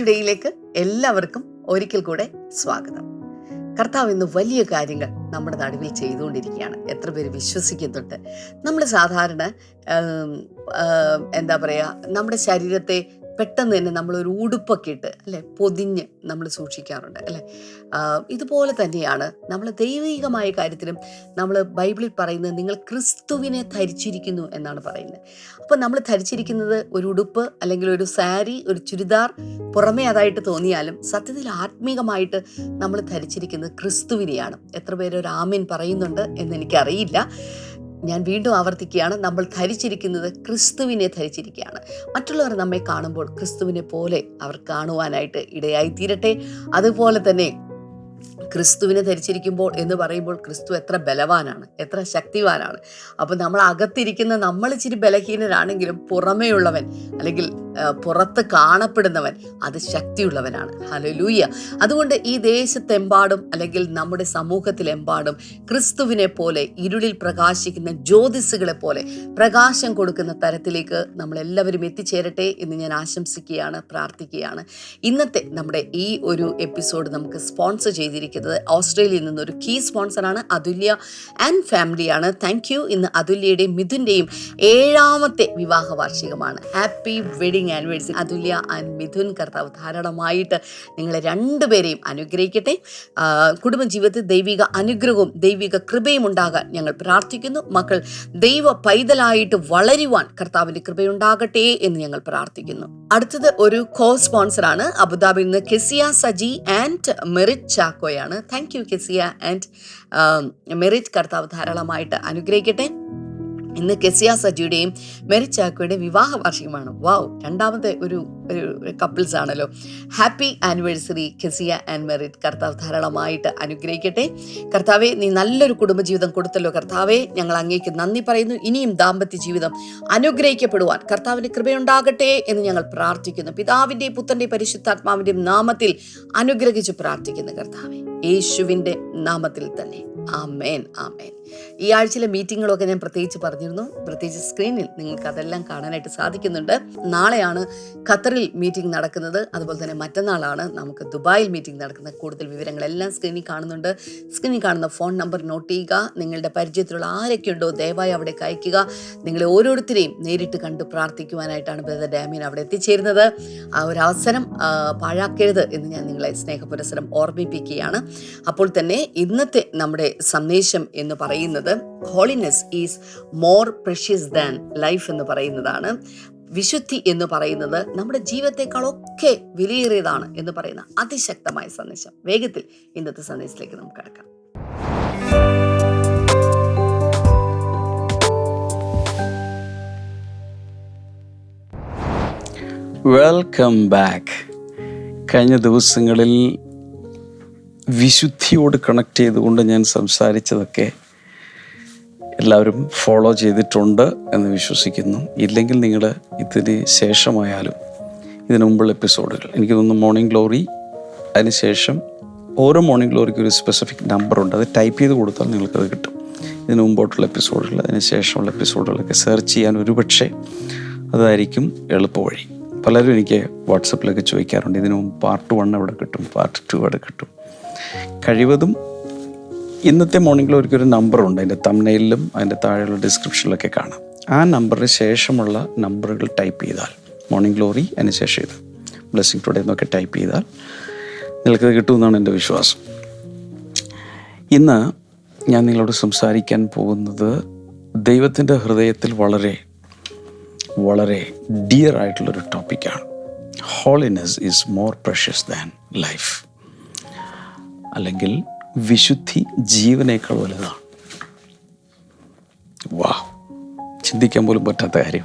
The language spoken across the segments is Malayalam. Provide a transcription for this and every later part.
ടുഡേയിലേക്ക് എല്ലാവർക്കും ഒരിക്കൽ കൂടെ സ്വാഗതം. കർത്താവ് ഇന്ന് വലിയ കാര്യങ്ങൾ നമ്മുടെ നടുവിൽ ചെയ്തുകൊണ്ടിരിക്കുകയാണ്. എത്ര പേര് വിശ്വസിക്കുന്നുണ്ട്. നമ്മൾ സാധാരണ എന്താ പറയുക നമ്മുടെ ശരീരത്തെ പെട്ടെന്ന് തന്നെ നമ്മളൊരു ഉടുപ്പൊക്കെ ഇട്ട് അല്ലെ? പൊതിഞ്ഞ് നമ്മൾ സൂക്ഷിക്കാറുണ്ട് അല്ലെ? ഇതുപോലെ തന്നെയാണ് നമ്മൾ ദൈവികമായ കാര്യത്തിലും നമ്മൾ ബൈബിളിൽ പറയുന്നത് നിങ്ങൾ ക്രിസ്തുവിനെ ധരിച്ചിരിക്കുന്നു എന്നാണ് പറയുന്നത്. അപ്പോൾ നമ്മൾ ധരിച്ചിരിക്കുന്നത് ഒരു ഉടുപ്പ് അല്ലെങ്കിൽ ഒരു സാരി ഒരു ചുരിദാർ പുറമേ അതായിട്ട് തോന്നിയാലും സത്യത്തിൽ ആത്മീകമായിട്ട് നമ്മൾ ധരിച്ചിരിക്കുന്നത് ക്രിസ്തുവിനെയാണ്. എത്ര പേര് ഒരു ആമീൻ പറയുന്നുണ്ട് എന്ന് എനിക്കറിയില്ല. ഞാൻ വീണ്ടും ആവർത്തിക്കുകയാണ്. നമ്മൾ ധരിച്ചിരിക്കുന്നത് ക്രിസ്തുവിനെ ധരിച്ചിരിക്കുകയാണ്. മറ്റുള്ളവർ നമ്മെ കാണുമ്പോൾ ക്രിസ്തുവിനെ പോലെ അവർ കാണുവാനായിട്ട് ഇടയായി തീരട്ടെ അതുപോലെ തന്നെ ക്രിസ്തുവിനെ ധരിച്ചിരിക്കുമ്പോൾ എന്ന് പറയുമ്പോൾ ക്രിസ്തു എത്ര ബലവാനാണ് എത്ര ശക്തിവാനാണ്. അപ്പം നമ്മൾ അകത്തിരിക്കുന്ന നമ്മൾ ഇച്ചിരി ബലഹീനരാണെങ്കിലും പുറമേയുള്ളവൻ അല്ലെങ്കിൽ പുറത്ത് കാണപ്പെടുന്നവൻ അത് ശക്തിയുള്ളവനാണ്. ഹലലൂയ അതുകൊണ്ട് ഈ ദേശത്തെമ്പാടും അല്ലെങ്കിൽ നമ്മുടെ സമൂഹത്തിലെമ്പാടും ക്രിസ്തുവിനെ പോലെ ഇരുളിൽ പ്രകാശിക്കുന്ന ജ്യോതിസുകളെ പോലെ പ്രകാശം കൊടുക്കുന്ന തരത്തിലേക്ക് നമ്മളെല്ലാവരും എത്തിച്ചേരട്ടെ എന്ന് ഞാൻ ആശംസിക്കുകയാണ് പ്രാർത്ഥിക്കുകയാണ്. ഇന്നത്തെ നമ്മുടെ ഈ ഒരു എപ്പിസോഡ് നമുക്ക് സ്പോൺസർ ചെയ്തിരിക്കുന്നത്. ഓസ്ട്രേലിയയിൽ നിന്നൊരു കീ സ്പോൺസറാണ് അതുല്യ ആൻഡ് ഫാമിലിയാണ് താങ്ക് യു ഇന്ന് അതുല്യയുടെയും മിഥുന്റെയും ഏഴാമത്തെ വിവാഹ വാർഷികമാണ്. Happy wedding anniversary Athulya and Mithun കർത്താവ് ധാരാളമായിട്ട് നിങ്ങളെ രണ്ടുപേരെയും അനുഗ്രഹിക്കട്ടെ. കുടുംബജീവിതത്തിൽ ദൈവിക അനുഗ്രഹവും ദൈവിക കൃപയും ഉണ്ടാകാൻ ഞങ്ങൾ പ്രാർത്ഥിക്കുന്നു. മക്കൾ ദൈവ പൈതലായിട്ട് വളരുവാൻ കർത്താവിന്റെ കൃപയുണ്ടാകട്ടെ എന്ന് ഞങ്ങൾ പ്രാർത്ഥിക്കുന്നു. അടുത്തത് ഒരു കോ സ്പോൺസറാണ് അബുദാബിയിൽ നിന്ന് Kezia Saji and Merit ചാക്കോയാണ് thank you Kezia and Merit കർത്താവ് ധാരാളമായിട്ട് അനുഗ്രഹിക്കട്ടെ. ഇന്ന് കെസിയ സജിയുടെയും മെറി ചാക്കോയുടെയും വിവാഹ വാർഷികമാണ് വാവ് രണ്ടാമത്തെ ഒരു ഒരു കപ്പിൾസ് ആണല്ലോ. Happy anniversary Kezia and Merit കർത്താവ് ധാരാളമായിട്ട് അനുഗ്രഹിക്കട്ടെ. കർത്താവെ നീ നല്ലൊരു കുടുംബജീവിതം കൊടുത്തല്ലോ കർത്താവെ. ഞങ്ങൾ അങ്ങേക്ക് നന്ദി പറയുന്നു. ഇനിയും ദാമ്പത്യ ജീവിതം അനുഗ്രഹിക്കപ്പെടുവാൻ കർത്താവിന്റെ കൃപയുണ്ടാകട്ടെ എന്ന് ഞങ്ങൾ പ്രാർത്ഥിക്കുന്നു. പിതാവിന്റെയും പുത്തന്റെയും പരിശുദ്ധാത്മാവിന്റെയും നാമത്തിൽ അനുഗ്രഹിച്ച് പ്രാർത്ഥിക്കുന്നു കർത്താവെ. യേശുവിന്റെ നാമത്തിൽ തന്നെ. ആമേൻ ആമേൻ. ഈ ആഴ്ചയിലെ മീറ്റിങ്ങുകളൊക്കെ ഞാൻ പ്രത്യേകിച്ച് പറഞ്ഞിരുന്നു. പ്രത്യേകിച്ച് സ്ക്രീനിൽ നിങ്ങൾക്ക് അതെല്ലാം കാണാനായിട്ട് സാധിക്കുന്നുണ്ട്. നാളെയാണ് ഖത്തറിൽ മീറ്റിംഗ് നടക്കുന്നത്. അതുപോലെ തന്നെ മറ്റന്നാളാണ് നമുക്ക് ദുബായിൽ മീറ്റിംഗ് നടക്കുന്നത്. കൂടുതൽ വിവരങ്ങളെല്ലാം സ്ക്രീനിൽ കാണുന്നുണ്ട്. സ്ക്രീനിൽ കാണുന്ന ഫോൺ നമ്പർ നോട്ട് ചെയ്യുക. നിങ്ങളുടെ പരിചയത്തിലുള്ള ആരൊക്കെ ഉണ്ടോ ദയവായി അവിടെ അയക്കുക. നിങ്ങളെ ഓരോരുത്തരെയും നേരിട്ട് കണ്ട് പ്രാർത്ഥിക്കുവാനായിട്ടാണ് ബ്രദർ ഡാമിൻ അവിടെ എത്തിച്ചേരുന്നത്. ആ ഒരു അവസരം പാഴാക്കരുത് എന്ന് ഞാൻ നിങ്ങളെ സ്നേഹപുരസരം ഓർമ്മിപ്പിക്കുകയാണ്. അപ്പോൾ തന്നെ ഇന്നത്തെ നമ്മുടെ സന്ദേശം എന്ന് പറയുന്നത്. Holiness is more precious than life എന്ന് പറയുന്നതാണ്. വിശുദ്ധി എന്ന് പറയുന്നത് നമ്മുടെ ജീവിതത്തെക്കാളൊക്കെ വിലയേറിയതാണ് എന്ന് പറയുന്ന അതിശക്തമായ സന്ദേശം. വേഗത്തിൽ ഇന്നത്തെ സന്ദേശത്തിലേക്ക് നമുക്ക് കിടക്കാം. വെൽക്കം ബാക്ക് കഴിഞ്ഞ ദിവസങ്ങളിൽ വിശുദ്ധിയോട് കണക്ട് ചെയ്തുകൊണ്ട് ഞാൻ സംസാരിച്ചതൊക്കെ എല്ലാവരും ഫോളോ ചെയ്തിട്ടുണ്ട് എന്ന് വിശ്വസിക്കുന്നു. ഇല്ലെങ്കിൽ നിങ്ങൾ ഇതിന് ശേഷമായാലും ഇതിനു മുമ്പുള്ള എപ്പിസോഡുകൾ എനിക്ക് തോന്നുന്നു മോർണിംഗ് ഗ്ലോറി അതിനുശേഷം ഓരോ മോർണിംഗ് ഗ്ലോറിക്ക് ഒരു സ്പെസിഫിക് നമ്പറുണ്ട് അത് ടൈപ്പ് ചെയ്ത് കൊടുത്താൽ നിങ്ങൾക്കത് കിട്ടും. ഇതിനു മുമ്പോട്ടുള്ള എപ്പിസോഡുകൾ അതിന് ശേഷമുള്ള എപ്പിസോഡുകളൊക്കെ സെർച്ച് ചെയ്യാൻ ഒരുപക്ഷെ അതായിരിക്കും എളുപ്പവഴി. പലരും എനിക്ക് വാട്സപ്പിലൊക്കെ ചോദിക്കാറുണ്ട് ഇതിനു മുമ്പ് പാർട്ട് വൺ അവിടെ കിട്ടും പാർട്ട് ടു അവിടെ കിട്ടും. കഴിവതും ഇന്നത്തെ മോർണിംഗിൽ ഒരിക്കലും ഒരു നമ്പറുണ്ട് അതിന്റെ തമ്മനയിലും അതിന്റെ താഴെയുള്ള ഡിസ്ക്രിപ്ഷനിലൊക്കെ കാണാം. ആ നമ്പറിന് ശേഷമുള്ള നമ്പറുകൾ ടൈപ്പ് ചെയ്താൽ മോർണിംഗ് ഗ്ലോറി അതിന് ശേഷം ഇത്. ബ്ലെസ്സിങ് ടുഡേ എന്നൊക്കെ ടൈപ്പ് ചെയ്താൽ നിങ്ങൾക്കത് കിട്ടുമെന്നാണ് എന്റെ വിശ്വാസം. ഇന്ന് ഞാൻ നിങ്ങളോട് സംസാരിക്കാൻ പോകുന്നത് ദൈവത്തിന്റെ ഹൃദയത്തിൽ വളരെ വളരെ ഡിയർ ആയിട്ടുള്ളൊരു ടോപ്പിക്കാണ് holiness is more precious than life അല്ലെങ്കിൽ വിശുദ്ധി ജീവനേക്കാൾ വലുതാണ്. വാ ചിന്തിക്കാൻ പോലും പറ്റാത്ത കാര്യം.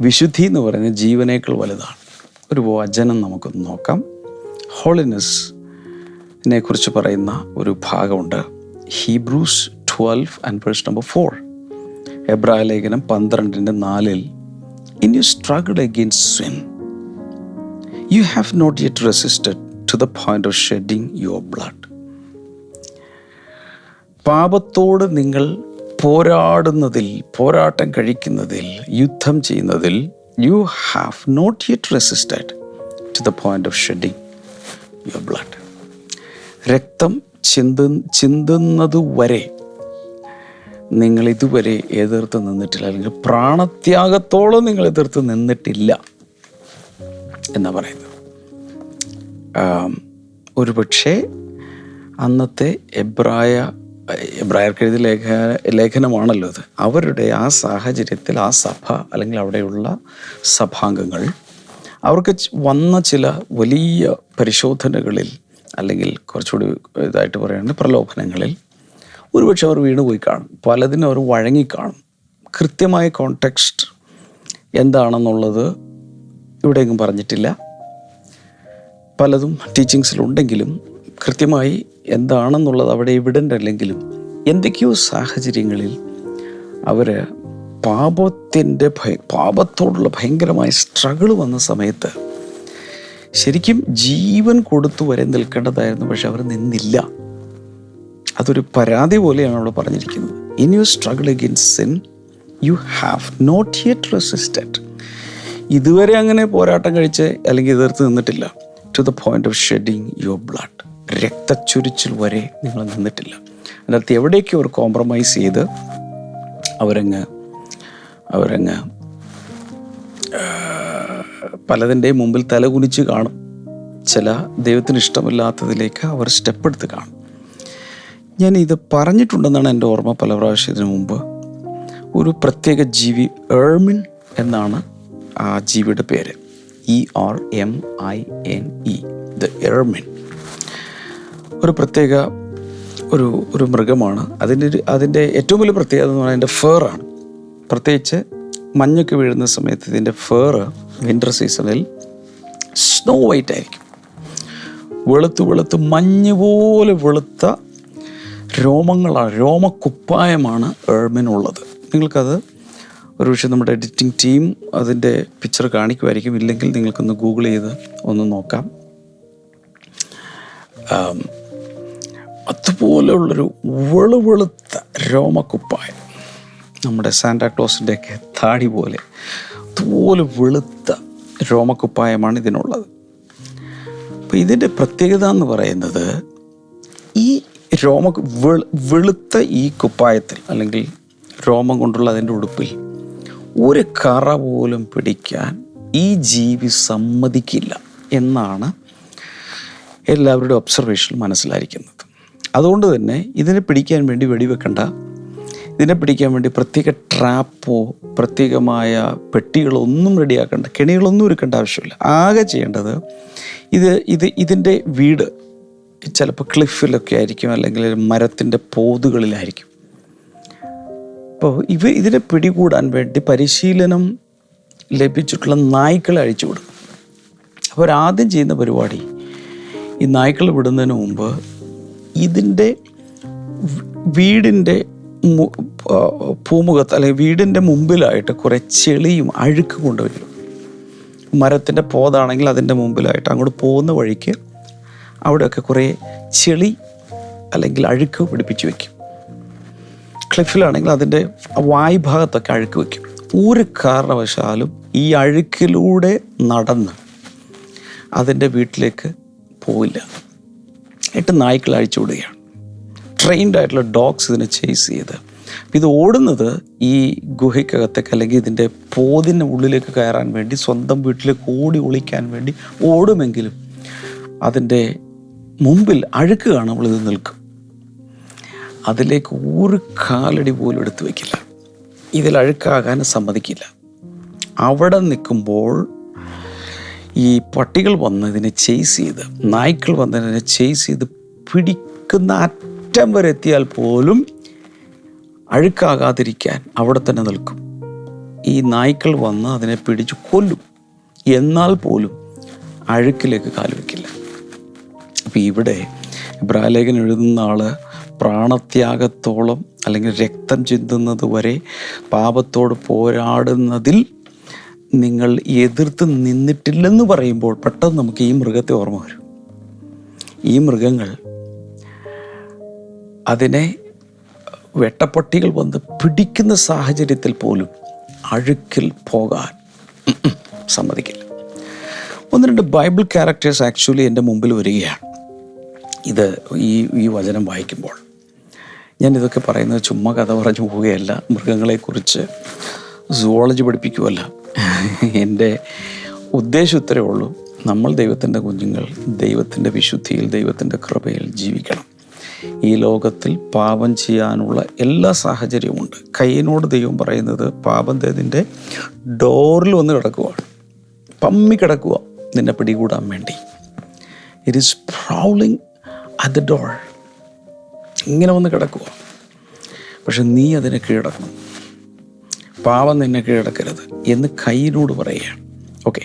വിശുദ്ധി എന്ന് പറയുന്നത് ജീവനേക്കാൾ വലുതാണ്. ഒരു വചനം നമുക്കൊന്ന് നോക്കാം. ഹോളിനെസ്സിനെ കുറിച്ച് പറയുന്ന ഒരു ഭാഗമുണ്ട്. Hebrews twelve and verse number four എബ്രായ ലേഖനം പന്ത്രണ്ടിന്റെ നാലിൽ in you struggle against sin you have not yet resisted to the point of shedding your blood പാപത്തോട് നിങ്ങൾ പോരാടുന്നതിൽ പോരാട്ടം കഴിക്കുന്നതിൽ യുദ്ധം ചെയ്യുന്നതിൽ you have not yet resisted to the point of shedding your blood രക്തം ചിന്തു ചിന്തുന്നത് വരെ നിങ്ങൾ ഇതുവരെ എതിർത്ത് നിന്നിട്ടില്ല. അല്ലെങ്കിൽ പ്രാണത്യാഗത്തോളം നിങ്ങൾ എതിർത്ത് നിന്നിട്ടില്ല എന്നാ പറയുന്നത് ആം, ഒരുപക്ഷെ അന്നത്തെ എബ്രായ എബ്രായർക്ക് എഴുതിയ ലേഖ ലേഖനമാണല്ലോ അത്. അവരുടെ ആ സാഹചര്യത്തിൽ ആ സഭ അല്ലെങ്കിൽ അവിടെയുള്ള സഭാംഗങ്ങൾ അവർക്ക് വന്ന ചില വലിയ പരിശോധനകളിൽ അല്ലെങ്കിൽ കുറച്ചുകൂടി ഇതായിട്ട് പറയുകയാണെങ്കിൽ പ്രലോഭനങ്ങളിൽ ഒരുപക്ഷെ അവർ വീണുപോയി കാണും. പലതിനും അവർ വഴങ്ങിക്കാണും. കൃത്യമായ കോണ്ടെക്സ്റ്റ് എന്താണെന്നുള്ളത് ഇവിടെയെങ്കിലും പറഞ്ഞിട്ടില്ല. പലതും ടീച്ചിങ്സിലുണ്ടെങ്കിലും കൃത്യമായി എന്താണെന്നുള്ളത് അവിടെ എവിഡന്റ് അല്ലെങ്കിലും എന്തൊക്കെയോ സാഹചര്യങ്ങളിൽ അവർ പാപത്തിന്റെ ഭയ പാപത്തോടുള്ള ഭയങ്കരമായ സ്ട്രഗിൾ വന്ന സമയത്ത് ശരിക്കും ജീവൻ കൊടുത്തു വരെ നിൽക്കേണ്ടതായിരുന്നു പക്ഷെ അവർ നിന്നില്ല. അതൊരു പരാതി പോലെയാണ് അവിടെ പറഞ്ഞിരിക്കുന്നത്. In you struggle against sin you have not yet resisted ഇതുവരെ അങ്ങനെ പോരാട്ടം കഴിച്ച് അല്ലെങ്കിൽ എതിർത്ത് നിന്നിട്ടില്ല. To the point of shedding your blood രക്തച്ചൊരിച്ചിൽ വരെ നിങ്ങൾ നിന്നിട്ടില്ല. അതിനകത്ത് എവിടേക്ക് അവർ കോംപ്രമൈസ് ചെയ്ത് അവരങ്ങ് അവരങ്ങ് പലതിന്റെയും മുമ്പിൽ തലകുനിച്ച് കാണും. ചില ദൈവത്തിന് ഇഷ്ടമില്ലാത്തതിലേക്ക് അവർ സ്റ്റെപ്പ് എടുത്ത് കാണും. ഞാൻ ഇത് പറഞ്ഞിട്ടുണ്ടെന്നാണ് എന്റെ ഓർമ്മ പല പ്രാവശ്യത്തിന് മുമ്പ്. ഒരു പ്രത്യേക ജീവി ഏർമിൻ എന്നാണ് ആ ജീവിയുടെ പേര്. E R M I N E the ermine ഒരു പ്രത്യേക ഒരു ഒരു മൃഗമാണ്. അതിന്റെ ഒരു അതിന്റെ ഏറ്റവും വലിയ പ്രത്യേകത എന്ന് പറഞ്ഞാൽ അതിന്റെ ഫേറാണ്. പ്രത്യേകിച്ച് മഞ്ഞൊക്കെ വീഴുന്ന സമയത്ത് ഇതിന്റെ ഫേറ് വിന്റർ സീസണിൽ സ്നോ വൈറ്റ് ആയിരിക്കും. വെളുത്ത് വെളുത്ത് മഞ്ഞ് പോലെ വെളുത്ത രോമങ്ങളാണ് രോമക്കുപ്പായമാണ് ഏർമിനുള്ളത് നിങ്ങൾക്കത് ഒരു പക്ഷേ നമ്മുടെ എഡിറ്റിംഗ് ടീം അതിന്റെ പിക്ചർ കാണിക്കുമായിരിക്കും. ഇല്ലെങ്കിൽ നിങ്ങൾക്കൊന്ന് ഗൂഗിൾ ചെയ്ത് ഒന്ന് നോക്കാം. അതുപോലെയുള്ളൊരു വെളുവെളുത്ത രോമക്കുപ്പായം നമ്മുടെ സാന്റാക്ലോസിന്റെയൊക്കെ താടി പോലെ അതുപോലെ വെളുത്ത രോമക്കുപ്പായമാണ് ഇതിനുള്ളത്. അപ്പോൾ ഇതിന്റെ പ്രത്യേകത എന്ന് പറയുന്നത് ഈ രോമ വെളുത്ത ഈ കുപ്പായത്തിൽ അല്ലെങ്കിൽ രോമം കൊണ്ടുള്ള അതിന്റെ ഉടുപ്പിൽ ഒരു കറ പോലും പിടിക്കാൻ ഈ ജീവി സമ്മതിക്കില്ല എന്നാണ് എല്ലാവരുടെ ഒബ്സർവേഷൻ മനസ്സിലായിരിക്കുന്നത്. അതുകൊണ്ട് തന്നെ ഇതിനെ പിടിക്കാൻ വേണ്ടി വെടിവെക്കണ്ട. ഇതിനെ പിടിക്കാൻ വേണ്ടി പ്രത്യേക ട്രാപ്പോ പ്രത്യേകമായ പെട്ടികളോ ഒന്നും റെഡിയാക്കേണ്ട. കെണികളൊന്നും ഒരുക്കേണ്ട ആവശ്യമില്ല. ആകെ ചെയ്യേണ്ടത് ഇത് ഇത് ഇതിന്റെ വീട് ചിലപ്പോൾ ക്ലിഫിലൊക്കെ ആയിരിക്കും അല്ലെങ്കിൽ മരത്തിന്റെ പോതുകളിലായിരിക്കും. അപ്പോൾ ഇവ ഇതിനെ പിടികൂടാൻ വേണ്ടി പരിശീലനം ലഭിച്ചിട്ടുള്ള നായ്ക്കളെ അഴിച്ചു കൊടുക്കും അപ്പോൾ ആദ്യം ചെയ്യുന്ന പരിപാടി ഈ നായ്ക്കൾ വിടുന്നതിന് മുമ്പ് ഇതിന്റെ വീടിന്റെ പൂമുഖത്ത് അല്ലെങ്കിൽ വീടിന്റെ മുമ്പിലായിട്ട് കുറേ ചെളിയും അഴുക്ക് കൊണ്ടുവരും. മരത്തിന്റെ പോതാണെങ്കിൽ അതിന്റെ മുമ്പിലായിട്ട് അങ്ങോട്ട് പോകുന്ന വഴിക്ക് അവിടെയൊക്കെ കുറേ ചെളി അല്ലെങ്കിൽ അഴുക്ക് പിടിപ്പിച്ച് വെക്കും. ക്ലിഫിലാണെങ്കിൽ അതിന്റെ വായ് ഭാഗത്തൊക്കെ അഴുക്ക് വയ്ക്കും. ഒരു കാരണവശാലും ഈ അഴുക്കിലൂടെ നടന്ന് അതിന്റെ വീട്ടിലേക്ക് പോവില്ല. എട്ട് നായ്ക്കൾ അഴിച്ചു വിടുകയാണ്. ട്രെയിൻഡ് ആയിട്ടുള്ള ഡോഗ്സ് ഇതിനെ ചേസ് ചെയ്ത്. അപ്പം ഇത് ഓടുന്നത് ഈ ഗുഹയ്ക്കകത്തേക്ക് അല്ലെങ്കിൽ ഇതിന്റെ പോതിന്റെ ഉള്ളിലേക്ക് കയറാൻ വേണ്ടി സ്വന്തം വീട്ടിലേക്ക് ഓടി ഒളിക്കാൻ വേണ്ടി ഓടുമെങ്കിലും അതിന്റെ മുമ്പിൽ അഴുക്ക് കാണുമ്പോൾ ഇത് നിൽക്കും. അതിലേക്ക് ഒരു കാലടി പോലും എടുത്തു വയ്ക്കില്ല. ഇതിൽ അഴുക്കാകാൻ സമ്മതിക്കില്ല. അവിടെ നിൽക്കുമ്പോൾ ഈ പട്ടികൾ വന്നതിനെ ചേസ് ചെയ്ത് നായ്ക്കൾ വന്നതിനെ ചേസ് ചെയ്ത് പിടിക്കുന്ന അറ്റം വരെ എത്തിയാൽ പോലും അഴുക്കാകാതിരിക്കാൻ അവിടെ തന്നെ നിൽക്കും. ഈ നായ്ക്കൾ വന്ന് അതിനെ പിടിച്ച് കൊല്ലും. എന്നാൽ പോലും അഴുക്കിലേക്ക് കാലുവെക്കില്ല അപ്പം ഇവിടെ ഇബ്രാലേഖൻ എഴുതുന്ന ആൾ പ്രാണത്യാഗത്തോളം അല്ലെങ്കിൽ രക്തം ചിന്തുന്നത് വരെ പാപത്തോട് പോരാടുന്നതിൽ നിങ്ങൾ എതിർത്ത് നിന്നിട്ടില്ലെന്ന് പറയുമ്പോൾ പെട്ടെന്ന് നമുക്ക് ഈ മൃഗത്തെ ഓർമ്മ വരും. ഈ മൃഗങ്ങൾ അതിനെ വെട്ടപ്പട്ടികൾ വന്ന് പിടിക്കുന്ന സാഹചര്യത്തിൽ പോലും അഴുക്കിൽ പോകാൻ സമ്മതിക്കില്ല. ഒന്ന് രണ്ട് ബൈബിൾ ക്യാരക്ടേഴ്സ് ആക്ച്വലി എന്റെ മുമ്പിൽ വരികയാണ്. ഇത് ഈ ഈ വചനം വായിക്കുമ്പോൾ. ഞാൻ ഇതൊക്കെ പറയുന്നത് ചുമ്മാ കഥ പറഞ്ഞു പോവുകയല്ല. മൃഗങ്ങളെക്കുറിച്ച് സുവോളജി പഠിപ്പിക്കുമല്ല എന്റെ ഉദ്ദേശം ഇത്രയേ ഉള്ളൂ. നമ്മൾ ദൈവത്തിന്റെ കുഞ്ഞുങ്ങൾ ദൈവത്തിന്റെ വിശുദ്ധിയിൽ ദൈവത്തിന്റെ കൃപയിൽ ജീവിക്കണം. ഈ ലോകത്തിൽ പാപം ചെയ്യാനുള്ള എല്ലാ സാഹചര്യവുമുണ്ട് കയ്യനോട് ദൈവം പറയുന്നത് പാപം അതിന്റെ ഡോറിൽ വന്ന് കിടക്കുവാണ്. പമ്മി കിടക്കുക നിന്നെ പിടികൂടാൻ വേണ്ടി. It is prowling at the door ഇങ്ങനെ വന്ന് കിടക്കുക പക്ഷെ നീ അതിനെ കീഴടക്കണം. പാവം നിന്നെ കീഴടക്കരുത് എന്ന് കയ്യിനോട് പറയുകയാണ്. ഓക്കെ.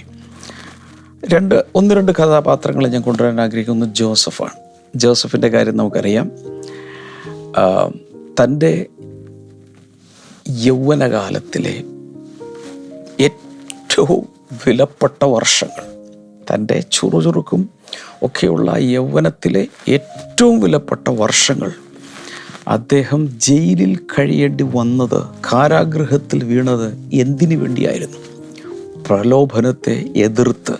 രണ്ട് ഒന്ന് രണ്ട് കഥാപാത്രങ്ങൾ ഞാൻ കൊണ്ടുവരാൻ ആഗ്രഹിക്കുന്നു ജോസഫാണ്. ജോസഫിന്റെ കാര്യം നമുക്കറിയാം. തന്റെ യൗവനകാലത്തിലെ ഏറ്റവും വിലപ്പെട്ട വർഷങ്ങൾ തന്റെ ചുറുചുറുക്കും ഒക്കെയുള്ള യൗവനത്തിലെ ഏറ്റവും വിലപ്പെട്ട വർഷങ്ങൾ അദ്ദേഹം ജയിലിൽ കഴിയേണ്ടി വന്നത് കാരാഗ്രഹത്തിൽ വീണത് എന്തിനു വേണ്ടിയായിരുന്നു? പ്രലോഭനത്തെ എതിർത്ത്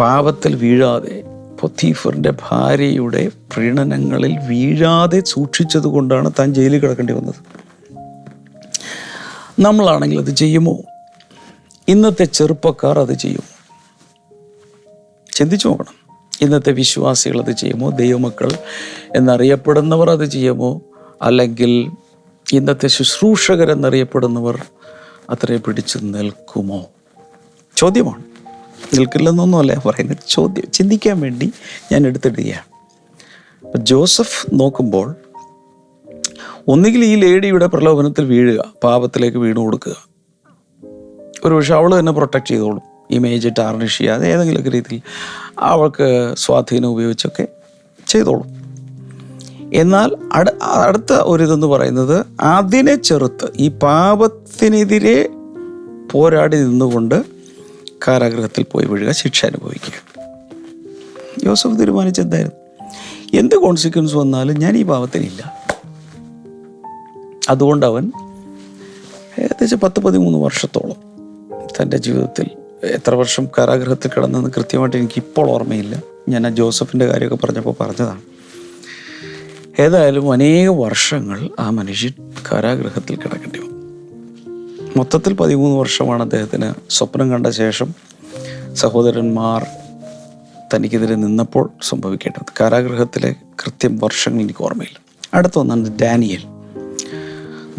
പാപത്തിൽ വീഴാതെ പൊത്തീഫറിന്റെ ഭാര്യയുടെ പ്രീണനങ്ങളിൽ വീഴാതെ സൂക്ഷിച്ചത് കൊണ്ടാണ് താൻ ജയിലിൽ കിടക്കേണ്ടി വന്നത്. നമ്മളാണെങ്കിൽ അത് ചെയ്യുമോ? ഇന്നത്തെ ചെറുപ്പക്കാർ അത് ചെയ്യുമോ? ചിന്തിച്ചു നോക്കണം. ഇന്നത്തെ വിശ്വാസികൾ അത് ചെയ്യുമോ? ദൈവമക്കൾ എന്നറിയപ്പെടുന്നവർ അത് ചെയ്യുമോ? അല്ലെങ്കിൽ ഇന്നത്തെ ശുശ്രൂഷകരെന്നറിയപ്പെടുന്നവർ അത്രയും പിടിച്ചു നിൽക്കുമോ? ചോദ്യമാണ്. നിൽക്കില്ലെന്നൊന്നുമല്ല പറയുന്നത് ചോദ്യം. ചിന്തിക്കാൻ വേണ്ടി ഞാൻ എടുത്തിടുകയാണ്. ജോസഫ് നോക്കുമ്പോൾ ഒന്നുകിൽ ഈ ലേഡിയുടെ പ്രലോഭനത്തിൽ വീഴുക പാപത്തിലേക്ക് വീണു കൊടുക്കുക ഒരു പക്ഷെ അവൾ തന്നെ പ്രൊട്ടക്ട് ചെയ്തോളും. ഇമേജ് ടാർണിഷ് ചെയ്യാതെ ഏതെങ്കിലുമൊക്കെ രീതിയിൽ അവൾക്ക് സ്വാധീനം ഉപയോഗിച്ചൊക്കെ ചെയ്തോളും. എന്നാൽ അട അടുത്ത ഒരിതെന്ന് പറയുന്നത് അതിനെ ചെറുത്ത് ഈ പാപത്തിനെതിരെ പോരാടി നിന്നുകൊണ്ട് കാരാഗ്രഹത്തിൽ പോയി വീഴുക ശിക്ഷ അനുഭവിക്കുക. യോസഫ് തീരുമാനിച്ചെന്തായിരുന്നു? എന്ത് കോൺസിക്വൻസ് വന്നാലും ഞാൻ ഈ പാപത്തിനില്ല അതുകൊണ്ട് അവൻ ഏകദേശം പത്ത് പതിമൂന്ന് വർഷത്തോളം തന്റെ ജീവിതത്തിൽ എത്ര വർഷം കാരാഗ്രഹത്തിൽ കിടന്നെന്ന് കൃത്യമായിട്ട് എനിക്ക് ഇപ്പോൾ ഓർമ്മയില്ല. ഞാൻ ആ ജോസഫിന്റെ കാര്യമൊക്കെ പറഞ്ഞപ്പോൾ പറഞ്ഞതാണ്. ഏതായാലും അനേക വർഷങ്ങൾ ആ മനുഷ്യൻ കാരാഗ്രഹത്തിൽ കിടക്കേണ്ടി വന്നു. മൊത്തത്തിൽ പതിമൂന്ന് വർഷമാണ് അദ്ദേഹത്തിന് സ്വപ്നം കണ്ട ശേഷം സഹോദരന്മാർ തനിക്കെതിരെ നിന്നപ്പോൾ സംഭവിക്കേണ്ടത്. കാരാഗ്രഹത്തിലെ കൃത്യം വർഷങ്ങൾ എനിക്ക് ഓർമ്മയില്ല. അടുത്ത ഒന്നാണ് ഡാനിയൽ.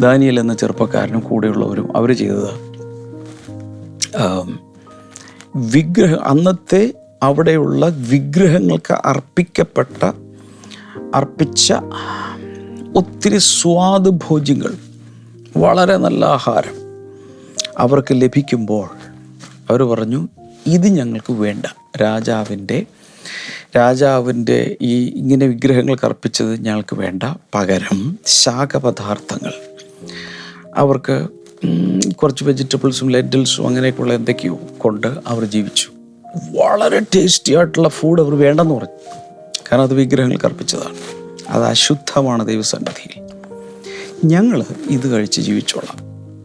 ദാനിയൽ എന്ന ചെറുപ്പക്കാരനും കൂടെയുള്ളവരും അവർ ചെയ്തത് വിഗ്രഹ അന്നത്തെ അവിടെയുള്ള വിഗ്രഹങ്ങൾക്ക് അർപ്പിക്കപ്പെട്ട അർപ്പിച്ച ഒത്തിരി സ്വാദ് ഭോജ്യങ്ങൾ വളരെ നല്ല ആഹാരം അവർക്ക് ലഭിക്കുമ്പോൾ അവർ പറഞ്ഞു ഇത് ഞങ്ങൾക്ക് വേണ്ട. രാജാവിന്റെ രാജാവിന്റെ ഈ ഇങ്ങനെ വിഗ്രഹങ്ങൾക്ക് അർപ്പിച്ചത് ഞങ്ങൾക്ക് വേണ്ട. പകരം ശാഖപദാർത്ഥങ്ങൾ. അവർക്ക് കുറച്ച് വെജിറ്റബിൾസും ലെറ്റൽസും അങ്ങനെയൊക്കെയുള്ള എന്തൊക്കെയോ കൊണ്ട് അവർ ജീവിച്ചു. വളരെ ടേസ്റ്റി ആയിട്ടുള്ള ഫുഡ് അവർ വേണ്ടെന്ന് പറഞ്ഞു. കാരണം അത് വിഗ്രഹങ്ങൾക്ക് അർപ്പിച്ചതാണ് അത് അശുദ്ധമാണ് ദൈവസന്നിധിയിൽ. ഞങ്ങൾ ഇത് കഴിച്ച് ജീവിച്ചോളാം.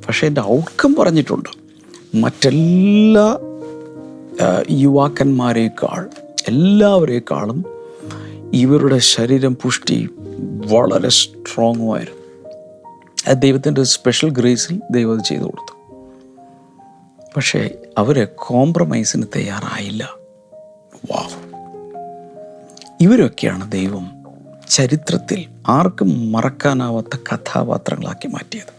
പക്ഷേ എന്റെ ഔട്ട്കം പറഞ്ഞിട്ടുണ്ട്. മറ്റെല്ലാ യുവാക്കന്മാരെക്കാൾ എല്ലാവരേക്കാളും ഇവരുടെ ശരീരം പുഷ്ടി വളരെ സ്ട്രോങ്ങുമായിരുന്നു ദൈവത്തിന്റെ സ്പെഷ്യൽ ഗ്രേസിൽ ദൈവം അത് ചെയ്തു കൊടുത്തു. പക്ഷേ അവർ കോംപ്രമൈസിന് തയ്യാറായില്ല. വാവ് ഇവരൊക്കെയാണ് ദൈവം ചരിത്രത്തിൽ ആർക്കും മറക്കാനാവാത്ത കഥാപാത്രങ്ങളാക്കി മാറ്റിയത്.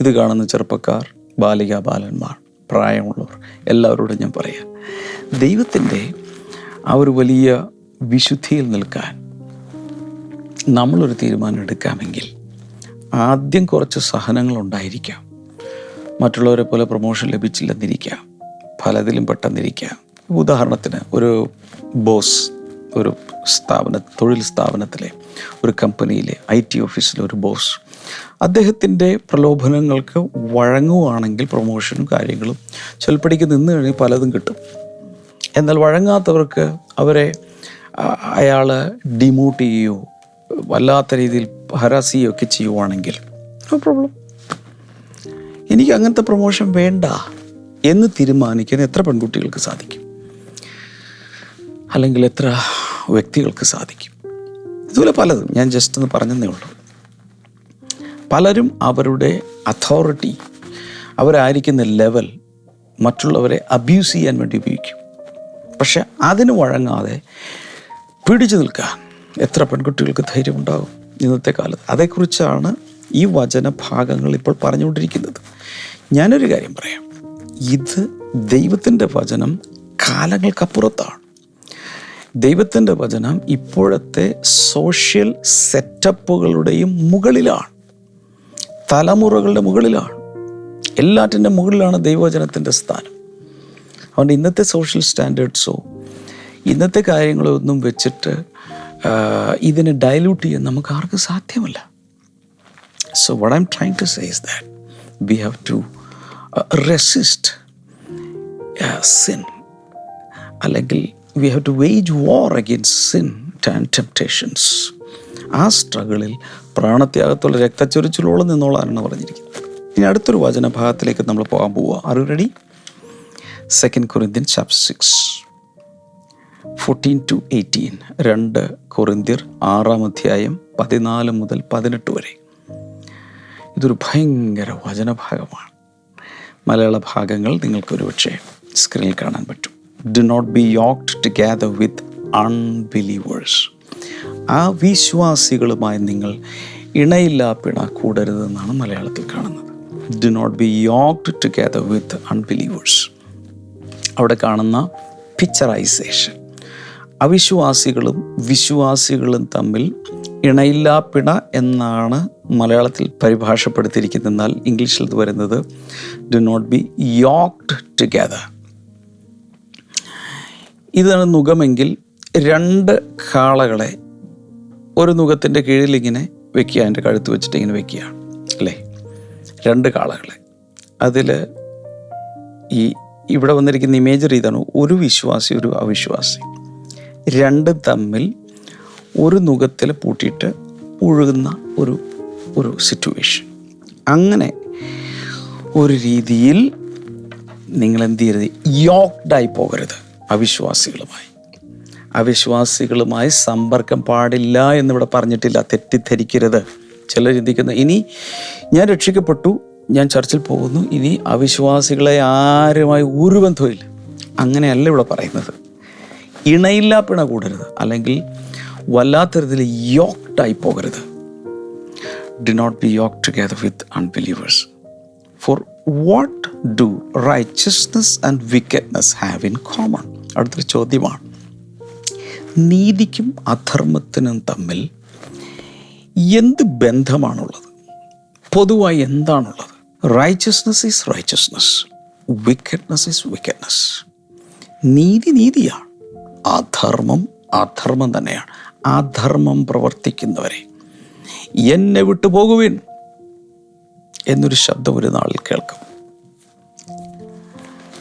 ഇത് കാണുന്ന ചെറുപ്പക്കാർ ബാലിക ബാലന്മാർ പ്രായമുള്ളവർ എല്ലാവരോടും ഞാൻ പറയാം. ദൈവത്തിന്റെ ആ ഒരു വലിയ വിശുദ്ധിയിൽ നിൽക്കാൻ നമ്മളൊരു തീരുമാനം എടുക്കാമെങ്കിൽ ആദ്യം കുറച്ച് സഹനങ്ങൾ ഉണ്ടായിരിക്കാം മറ്റുള്ളവരെ പോലെ പ്രൊമോഷൻ ലഭിച്ചില്ലെന്നിരിക്കാം. പലതിലും പെട്ടെന്നിരിക്കാം. ഉദാഹരണത്തിന് ഒരു ബോസ് ഒരു സ്ഥാപന തൊഴിൽ സ്ഥാപനത്തിലെ ഒരു കമ്പനിയിലെ ഐ ടി ഓഫീസിലെ ഒരു ബോസ്. അദ്ദേഹത്തിന്റെ പ്രലോഭനങ്ങൾക്ക് വഴങ്ങുവാണെങ്കിൽ പ്രൊമോഷനും കാര്യങ്ങളും ചൊൽപ്പടിക്ക് നിന്ന് കഴിഞ്ഞ് പലതും കിട്ടും. എന്നാൽ വഴങ്ങാത്തവർക്ക് അവരെ അയാൾ ഡിമോട്ട് ചെയ്യുകയോ വല്ലാത്ത രീതിയിൽ ഹരാസ് ചെയ്യുകയൊക്കെ ചെയ്യുവാണെങ്കിൽ. നോ പ്രോബ്ലം എനിക്ക് അങ്ങനത്തെ പ്രൊമോഷൻ വേണ്ട എന്ന് തീരുമാനിക്കാൻ എത്ര പെൺകുട്ടികൾക്ക് സാധിക്കും? അല്ലെങ്കിൽ എത്ര വ്യക്തികൾക്ക് സാധിക്കും? ഇതുപോലെ പലതും ഞാൻ ജസ്റ്റ് ഒന്ന് പറഞ്ഞതേ ഉള്ളൂ. പലരും അവരുടെ അതോറിറ്റി അവരായിരിക്കുന്ന ലെവൽ മറ്റുള്ളവരെ അബ്യൂസ് ചെയ്യാൻ വേണ്ടി ഉപയോഗിക്കും. പക്ഷെ അതിന് വഴങ്ങാതെ പിടിച്ചു നിൽക്കാൻ എത്ര പെൺകുട്ടികൾക്ക് ധൈര്യമുണ്ടാകും? ഇന്നത്തെ കാലത്ത്. അതേക്കുറിച്ചാണ് ഈ വചന ഭാഗങ്ങൾ ഇപ്പോൾ പറഞ്ഞുകൊണ്ടിരിക്കുന്നത്. ഞാനൊരു കാര്യം പറയാം. ഇത് ദൈവത്തിന്റെ വചനം കാലങ്ങൾക്കപ്പുറത്താണ്. ദൈവത്തിന്റെ വചനം ഇപ്പോഴത്തെ സോഷ്യൽ സെറ്റപ്പുകളുടെയും മുകളിലാണ്. തലമുറകളുടെ മുകളിലാണ്. എല്ലാറ്റിന്റെ മുകളിലാണ് ദൈവവചനത്തിന്റെ സ്ഥാനം. അതുകൊണ്ട് ഇന്നത്തെ സോഷ്യൽ സ്റ്റാൻഡേർഡ്സോ ഇന്നത്തെ കാര്യങ്ങളോ ഒന്നും വെച്ചിട്ട് ഇതിനെ ഡയലൂട്ട് ചെയ്യാൻ നമുക്ക് ആർക്കും സാധ്യമല്ല. So what I'm trying to say is that we have to resist sin അല്ലെങ്കിൽ we have to wage war against sin and temptations ആ സ്ട്രഗിളിൽ പ്രാണത്യാഗത്തുള്ള രക്തച്ചൊരിച്ചിലോളം നിന്നോളാനാണ് പറഞ്ഞിരിക്കുന്നത്. ഇനി അടുത്തൊരു വചനഭാഗത്തിലേക്ക് നമ്മൾ പോകാൻ പോവുക. Are ready second Corinthian chapter six fourteen to eighteen രണ്ട് കൊറിന്തിർ ആറാം അധ്യായം പതിനാല് മുതൽ പതിനെട്ട് വരെ. ഇതൊരു ഭയങ്കര വചനഭാഗമാണ്. മലയാള ഭാഗങ്ങൾ നിങ്ങൾക്കൊരു പക്ഷേ സ്ക്രീനിൽ കാണാൻ പറ്റും. Do not be yoked together with unbelievers ആ വിശ്വാസികളുമായി നിങ്ങൾ ഇണയില്ലാ പിണ കൂടരുതെന്നാണ് മലയാളത്തിൽ കാണുന്നത്. Do not be yoked together with unbelievers അവിടെ കാണുന്ന പിക്ചറൈസേഷൻ അവിശ്വാസികളും വിശ്വാസികളും തമ്മിൽ ഇണയില്ലാപ്പിണ എന്നാണ് മലയാളത്തിൽ പരിഭാഷപ്പെടുത്തിയിരിക്കുന്നത്. എന്നാൽ ഇംഗ്ലീഷിൽ ഇത് വരുന്നത് do not be yoked together ഇതാണ് നുഖമെങ്കിൽ രണ്ട് കാളകളെ ഒരു നുഖത്തിന്റെ കീഴിൽ ഇങ്ങനെ വെക്കുക എന്റെ കഴുത്ത് വെച്ചിട്ട് ഇങ്ങനെ വെക്കുക അല്ലേ? രണ്ട് കാളകളെ. അതിൽ ഈ ഇവിടെ വന്നിരിക്കുന്ന ഇമേജറി ഇതാണ് ഒരു വിശ്വാസി ഒരു അവിശ്വാസി. രണ്ടും തമ്മിൽ ഒരു നുഖത്തിൽ പൂട്ടിയിട്ട് ഒഴുകുന്ന ഒരു ഒരു സിറ്റുവേഷൻ അങ്ങനെ ഒരു രീതിയിൽ നിങ്ങൾ എന്ത് ചെയ്യരുത് യോക്ഡായി പോകരുത് അവിശ്വാസികളുമായി. അവിശ്വാസികളുമായി സമ്പർക്കം പാടില്ല എന്നിവിടെ പറഞ്ഞിട്ടില്ല തെറ്റിദ്ധരിക്കരുത്. ചിലർ ചിന്തിക്കുന്ന ഇനി ഞാൻ രക്ഷിക്കപ്പെട്ടു ഞാൻ ചർച്ചിൽ പോകുന്നു ഇനി അവിശ്വാസികളെ ആരുമായി ഒരു ബന്ധവുമില്ല. അങ്ങനെയല്ല ഇവിടെ പറയുന്നത്. ഇണയില്ലാ പിണ കൂടരുത്. അല്ലെങ്കിൽ വല്ലാത്തരത്തിൽ യോക്ഡായി പോകരുത്. Do not be yoke together with unbelievers for what do righteousness and wickedness have in common അടുത്തൊരു ചോദ്യമാണ്. നീതിക്കും അധർമ്മത്തിനും തമ്മിൽ എന്ത് ബന്ധമാണുള്ളത്? പൊതുവായി എന്താണുള്ളത്? Righteousness is righteousness wickedness is wickedness നീതി നീതിയാണ്. അധർമ്മം അധർമ്മം തന്നെയാണ്. അധർമ്മം പ്രവർത്തിക്കുന്നവരെ എന്നെ വിട്ടു പോകുവിൻ എന്നൊരു ശബ്ദം ഒരു നാളിൽ കേൾക്കും.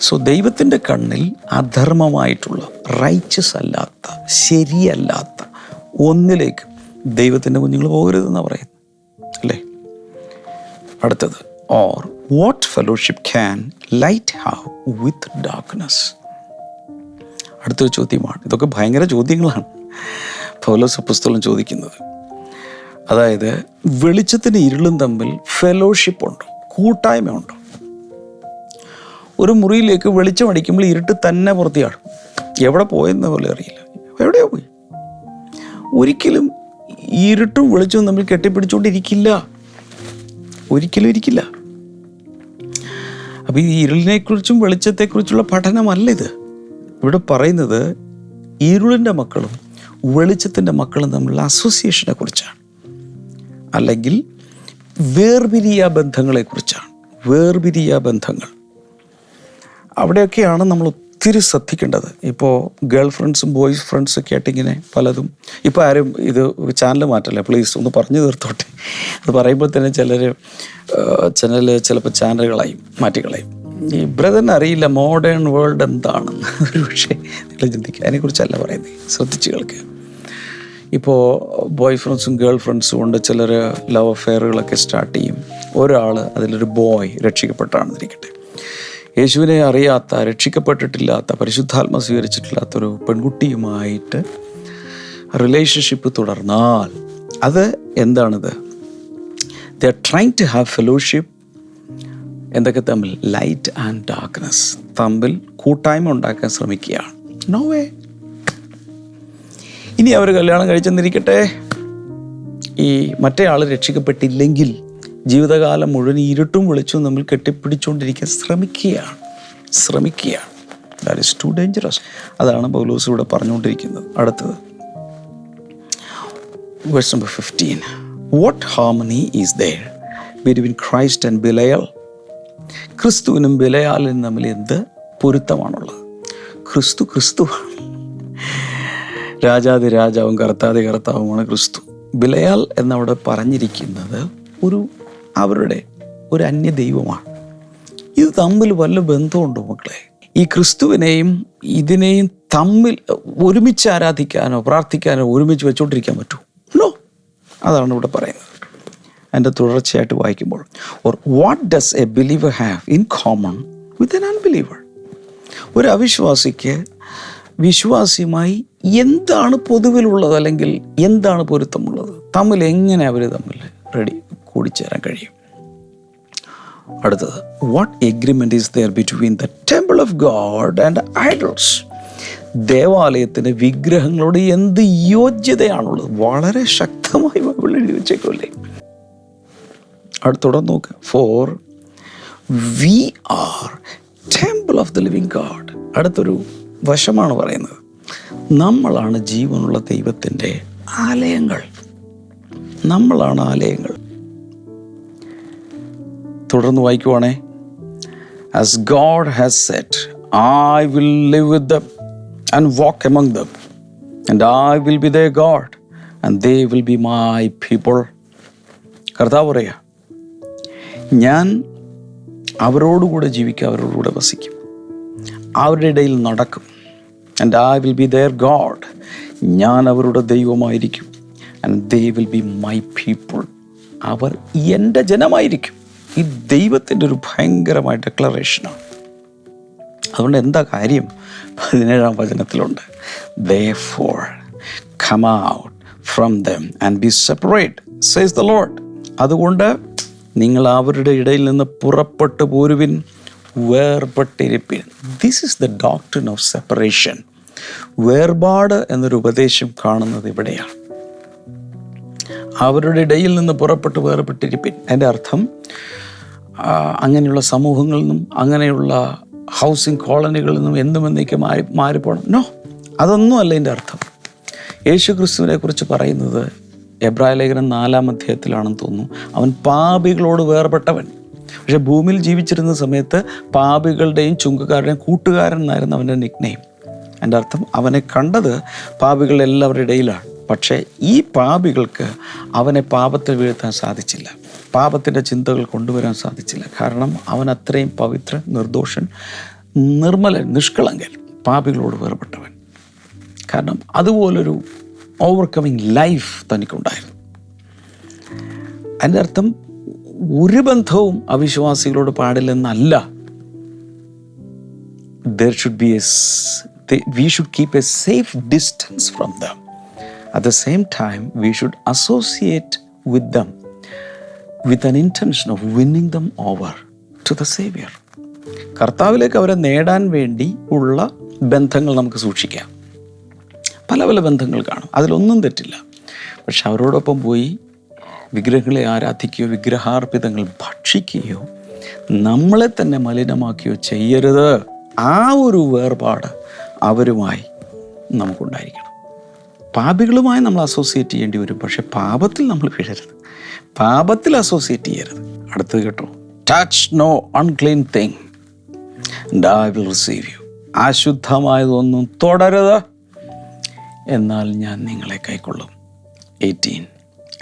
സോ ദൈവത്തിന്റെ കണ്ണിൽ അധർമ്മമായിട്ടുള്ള റൈച്ചസ് അല്ലാത്ത ശരിയല്ലാത്ത ഒന്നിലേക്ക് ദൈവത്തിന്റെ കുഞ്ഞുങ്ങൾ പോകരുതെന്നാണ് പറയുന്നത് അല്ലേ? അടുത്തത് or what fellowship can light have with darkness അടുത്തൊരു ചോദ്യമാണ്. ഇതൊക്കെ ഭയങ്കര ചോദ്യങ്ങളാണ്. പൗലോസ് പുസ്തകം ചോദിക്കുന്നത്. അതായത് വെളിച്ചത്തിന് ഇരുളും തമ്മിൽ ഫെലോഷിപ്പ് ഉണ്ടോ കൂട്ടായ്മ ഉണ്ടോ. ഒരു മുറിയിലേക്ക് വെളിച്ചം അടിക്കുമ്പോൾ ഇരുട്ട് തന്നെ പുറത്തിയാടും എവിടെ പോയെന്ന് പോലെ അറിയില്ല. എവിടെയോ പോയി. ഒരിക്കലും ഇരുട്ടും വെളിച്ചവും തമ്മിൽ കെട്ടിപ്പിടിച്ചുകൊണ്ടിരിക്കില്ല. ഒരിക്കലും ഇരിക്കില്ല. അപ്പോൾ ഈ ഇരുളിനെക്കുറിച്ചും വെളിച്ചത്തെക്കുറിച്ചുള്ള പഠനമല്ല ഇത്. ഇവിടെ പറയുന്നത് ഇരുളിന്റെ മക്കളും വെളിച്ചത്തിന്റെ മക്കളും തമ്മിലുള്ള അസോസിയേഷനെ കുറിച്ചാണ്. അല്ലെങ്കിൽ വേർപിരിയ ബന്ധങ്ങളെക്കുറിച്ചാണ് വേർപിരിയ ബന്ധങ്ങൾ. അവിടെയൊക്കെയാണ് നമ്മൾ ഒത്തിരി ശ്രദ്ധിക്കേണ്ടത്. ഇപ്പോൾ ഗേൾ ഫ്രണ്ട്സും ബോയ്സ് ഫ്രണ്ട്സും ഒക്കെ ആയിട്ട് ഇങ്ങനെ പലതും ഇപ്പോൾ ആരും ഇത് ചാനൽ മാറ്റല്ലേ? പ്ലീസ് ഒന്ന് പറഞ്ഞു തീർത്തോട്ടെ. അത് പറയുമ്പോൾ തന്നെ ചിലർ ചാനൽ ചിലപ്പോൾ ചാനലുകളായി മാറ്റിക്കളയും ബ്രദറിന് അറിയില്ല മോഡേൺ വേൾഡ് എന്താണെന്ന് ഒരു പക്ഷേ നിങ്ങൾ ചിന്തിക്കുക അതിനെക്കുറിച്ചല്ല പറയുന്നത്. ശ്രദ്ധിച്ച് കേൾക്കുക. ഇപ്പോൾ ബോയ് ഫ്രണ്ട്സും ഗേൾ ഫ്രണ്ട്സും കൊണ്ട് ചിലർ ലവ് അഫെയറുകളൊക്കെ സ്റ്റാർട്ട് ചെയ്യും. ഒരാൾ അതിലൊരു ബോയ് രക്ഷിക്കപ്പെട്ടാണെന്നിരിക്കട്ടെ. യേശുവിനെ അറിയാത്ത രക്ഷിക്കപ്പെട്ടിട്ടില്ലാത്ത പരിശുദ്ധാത്മ സ്വീകരിച്ചിട്ടില്ലാത്ത ഒരു പെൺകുട്ടിയുമായിട്ട് റിലേഷൻഷിപ്പ് തുടർന്നാൽ അത് എന്താണിത്? The trying to have fellowship എന്തൊക്കെ തമ്മിൽ? ലൈറ്റ് ആൻഡ് ഡാർക്ക്നെസ് തമ്മിൽ കൂട്ടായ്മ ഉണ്ടാക്കാൻ ശ്രമിക്കുകയാണ്. നോ വേ ഇനി അവർ കല്യാണം കഴിച്ചെന്നിരിക്കട്ടെ. ഈ മറ്റേ ആൾ രക്ഷിക്കപ്പെട്ടില്ലെങ്കിൽ ജീവിതകാലം മുഴുവൻ ഇരുട്ടും വിളിച്ചും നമ്മൾ കെട്ടിപ്പിടിച്ചുകൊണ്ടിരിക്കാൻ ശ്രമിക്കുകയാണ്. ശ്രമിക്കുകയാണ്. ദാറ്റ് ഇസ് ടു ഡേഞ്ചറസ് അതാണ് പൗലോസ് ഇവിടെ പറഞ്ഞുകൊണ്ടിരിക്കുന്നത്. അടുത്തത്. Verse number 15 what harmony is there between christ and belial? ക്രിസ്തുവിനും ബിലയാലിനും തമ്മിൽ എന്ത് പൊരുത്തമാണുള്ളത്? ക്രിസ്തു ക്രിസ്തു രാജാതി രാജാവും കർത്താതി കർത്താവുമാണ് ക്രിസ്തു. ബിലയാൽ എന്നവിടെ പറഞ്ഞിരിക്കുന്നത് ഒരു അവരുടെ ഒരു അന്യ ദൈവമാണ്. ഇത് തമ്മിൽ വല്ല ബന്ധമുണ്ടോ മക്കളെ? ഈ ക്രിസ്തുവിനെയും ഇതിനെയും തമ്മിൽ ഒരുമിച്ച് ആരാധിക്കാനോ പ്രാർത്ഥിക്കാനോ ഒരുമിച്ച് വെച്ചോണ്ടിരിക്കാൻ പറ്റൂ അതാണ് ഇവിടെ പറയുന്നത്. അതിന്റെ തുടർച്ചയായിട്ട് വായിക്കുമ്പോൾ or what does a believer have in common with an unbeliever ഒരു അവിശ്വാസിക്ക് വിശ്വാസിയുമായി എന്താണ് പൊതുവിലുള്ളത് അല്ലെങ്കിൽ എന്താണ് പൊരുത്തമുള്ളത്? തമ്മിൽ എങ്ങനെ അവർ തമ്മിൽ റെഡി കൂടിച്ചേരാൻ കഴിയും? അടുത്തത് what agreement is there between the temple of God and idols ദേവാലയത്തിന്റെ വിഗ്രഹങ്ങളോട് എന്ത് യോഗ്യതയാണുള്ളത് വളരെ ശക്തമായി ബൈബിൾ എഴുതി വെച്ചേക്കുമല്ലേ അടുത്തോടെ നോക്കുക for we are temple of the living God അടുത്തൊരു വശമാണ് പറയുന്നത്. നമ്മളാണ് ജീവനുള്ള ദൈവത്തിന്റെ ആലയങ്ങൾ. നമ്മളാണ് ആലയങ്ങൾ. തുടർന്ന് വായിക്കുവാണേ. As God has set I will live with them and walk among them and I will be the God and they will be my people കർത്താവ് പറയാ ഞാൻ അവരോടുകൂടെ ജീവിക്കും അവരോടുകൂടെ വസിക്കും. അവരുടെ ഇടയിൽ നടക്കും. And I will be their God ഞാൻ അവരുടെ ദൈവമായിരിക്കും. And they will be my people അവർ എന്റെ ജനമായിരിക്കും. ഈ ദൈവത്തിന്റെ ഒരു ഭയങ്കരമായ ഡെക്ലറേഷനാണ് അതുകൊണ്ട് എന്താ കാര്യം? പതിനേഴാം വചനത്തിലുണ്ട്. Therefore come out from them and be separate says the Lord അതുകൊണ്ട് നിങ്ങൾ അവരുടെ ഇടയിൽ നിന്ന് പുറപ്പെട്ടു പോരുവിൻ വേർപെട്ടിരിപ്പിൻ. This is the doctrine of separation വേർപാട് എന്നൊരു ഉപദേശം കാണുന്നത് ഇവിടെയാണ്. അവരുടെ ഇടയിൽ നിന്ന് പുറപ്പെട്ട് വേർപെട്ടിരിപ്പിൻ. എന്റെ അർത്ഥം അങ്ങനെയുള്ള സമൂഹങ്ങളിൽ നിന്നും അങ്ങനെയുള്ള ഹൗസിംഗ് കോളനികളിൽ നിന്നും എന്നും എന്നേക്കും മാറി മാറിപ്പോണം. നോ അതൊന്നുമല്ല എന്റെ അർത്ഥം. യേശു ക്രിസ്തുവിനെ കുറിച്ച് പറയുന്നത് എബ്രായ ലേഖനം നാലാം അധ്യായത്തിലാണെന്ന് തോന്നുന്നു. അവൻ പാപികളോട് വേർപെട്ടവൻ. പക്ഷെ ഭൂമിയിൽ ജീവിച്ചിരുന്ന സമയത്ത് പാപികളുടെയും ചുങ്കക്കാരുടെയും കൂട്ടുകാരൻ എന്നായിരുന്നു അവന്റെ നിക്നെയിം എന്റെ അർത്ഥം അവനെ കണ്ടത് പാപികൾ എല്ലാവരുടെ ഇടയിലാണ്. പക്ഷേ ഈ പാപികൾക്ക് അവനെ പാപത്തിൽ വീഴ്ത്താൻ സാധിച്ചില്ല. പാപത്തിന്റെ ചിന്തകൾ കൊണ്ടുവരാൻ സാധിച്ചില്ല. കാരണം അവൻ അത്രയും പവിത്ര നിർദോഷൻ നിർമ്മലൻ നിഷ്കളങ്കൻ പാപികളോട് വേർപെട്ടവൻ. കാരണം അതുപോലൊരു ഓവർകമ്മിങ് ലൈഫ് തനിക്കുണ്ടായിരുന്നു അതിന്റെ അർത്ഥം ഒരു ബന്ധവും അവിശ്വാസികളോട് പാടില്ലെന്നല്ല be a s- they, we should keep a safe distance from them at the same time we should associate with them with an intention of winning them over to the savior കർത്താവിലേക്ക് അവരെ നേടാൻ വേണ്ടി ഉള്ള ബന്ധങ്ങൾ നമുക്ക് സൂക്ഷിക്കാം പല പല ബന്ധങ്ങൾ കാണും. അതിലൊന്നും തെറ്റില്ല. പക്ഷെ അവരോടൊപ്പം പോയി വിഗ്രഹങ്ങളെ ആരാധിക്കുകയോ വിഗ്രഹാർപ്പിതങ്ങൾ ഭക്ഷിക്കുകയോ നമ്മളെ തന്നെ മലിനമാക്കിയോ ചെയ്യരുത്. ആ ഒരു വേർപാട് അവരുമായി നമുക്കുണ്ടായിരിക്കണം. പാപികളുമായി നമ്മൾ അസോസിയേറ്റ് ചെയ്യേണ്ടി വരും. പക്ഷെ പാപത്തിൽ നമ്മൾ വീഴരുത് പാപത്തിൽ അസോസിയേറ്റ് ചെയ്യരുത്. അടുത്തത് കേട്ടോ. Touch no unclean thing I will receive you അശുദ്ധമായതൊന്നും തുടരുത്. എന്നാൽ ഞാൻ നിങ്ങളെ കൈക്കൊള്ളും. Eighteen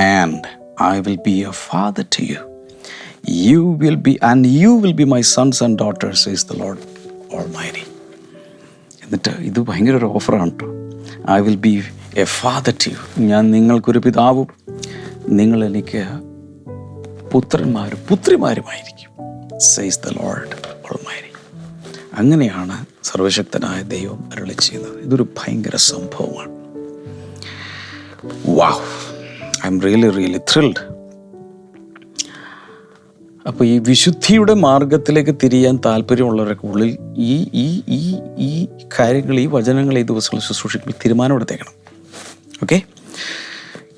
and I will be a father to you you will be and you will be my sons and daughters is the lord almighty എന്നിട്ട് ഇത് ഭയങ്കര ഒരു ഓഫറാണ് കേട്ടോ I will be a father to you ഞാൻ നിങ്ങൾക്കൊരു പിതാവും. നിങ്ങൾ എനിക്ക് പുത്രന്മാരും പുത്രിമാരുമായിരിക്കും സൈസ് ദ ലോൾഡ് ഓൾമാരി അങ്ങനെയാണ് സർവശക്തനായ ദൈവം അരുളി ചെയ്യുന്നത് ഇതൊരു ഭയങ്കര സംഭവമാണ്. Wow I am really really thrilled അപ്പോൾ ഈ വിശുദ്ധിയുടെ മാർഗത്തിലേക്ക് തിരിയാൻ താല്പര്യമുള്ളവരൊക്കെ ഉള്ളിൽ ഈ ഈ ഈ ഈ കാര്യങ്ങൾ ഈ വചനങ്ങൾ ഈ ദിവസങ്ങൾ ശുശ്രൂഷിക്കുമ്പോൾ തീരുമാനമെടുത്തേക്കണം ഓക്കെ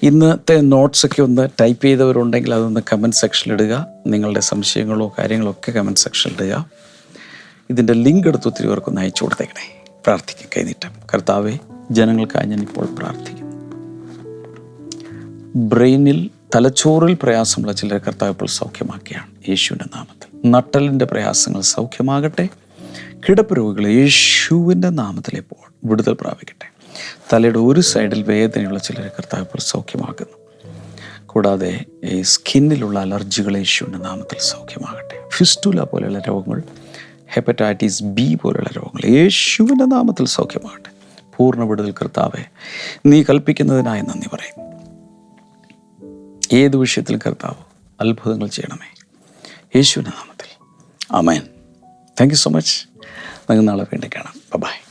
ഇന്നത്തെ നോട്ട്സൊക്കെ ഒന്ന് ടൈപ്പ് ചെയ്തവരുണ്ടെങ്കിൽ അതൊന്ന് കമന്റ് സെക്ഷനിൽ ഇടുക. നിങ്ങളുടെ സംശയങ്ങളോ കാര്യങ്ങളോ ഒക്കെ കമന്റ് സെക്ഷനിൽ ഇടുക. ഇതിന്റെ ലിങ്ക് എടുത്ത് ഒത്തിരി പേർക്കൊന്ന് അയച്ചു കൊടുത്തേക്കണേ. പ്രാർത്ഥിക്കുക കൈനീട്ടം. കർത്താവേ ജനങ്ങൾക്കായി ഞാൻ ഇപ്പോൾ പ്രാർത്ഥിക്കുന്നു. ബ്രെയിനിൽ തലച്ചോറിൽ പ്രയാസമുള്ള ചിലരെ കർത്താവ് ഇപ്പോൾ സൗഖ്യമാക്കിയാണ് യേശുവിന്റെ നാമത്തിൽ. നട്ടലിന്റെ പ്രയാസങ്ങൾ സൗഖ്യമാകട്ടെ. കിടപ്പ് രോഗികൾ യേശുവിന്റെ നാമത്തിൽ ഇപ്പോൾ വിടുതൽ പ്രാപിക്കട്ടെ. തലയുടെ ഒരു സൈഡിൽ വേദനയുള്ള ചിലരെ കർത്താവ് ഇപ്പോൾ സൗഖ്യമാക്കുന്നു. കൂടാതെ ഈ സ്കിന്നിലുള്ള അലർജികൾ യേശുവിന്റെ നാമത്തിൽ സൗഖ്യമാകട്ടെ. ഫിസ്റ്റുല പോലെയുള്ള രോഗങ്ങൾ ഹെപ്പറ്റൈറ്റിസ് ബി പോലെയുള്ള രോഗങ്ങൾ യേശുവിന്റെ നാമത്തിൽ സൗഖ്യമാകട്ടെ. പൂർണ വിടുതൽ കർത്താവെ നീ കൽപ്പിക്കുന്നതിനായി നന്ദി പറയും ഏത് വിഷയത്തിൽ കർത്താവ് അത്ഭുതങ്ങൾ ചെയ്യണമേ? യേശുവിന്റെ നാമത്തിൽ. Amen thank you so much നമുക്ക് നാളെ വീണ്ടും കാണാം. ബൈ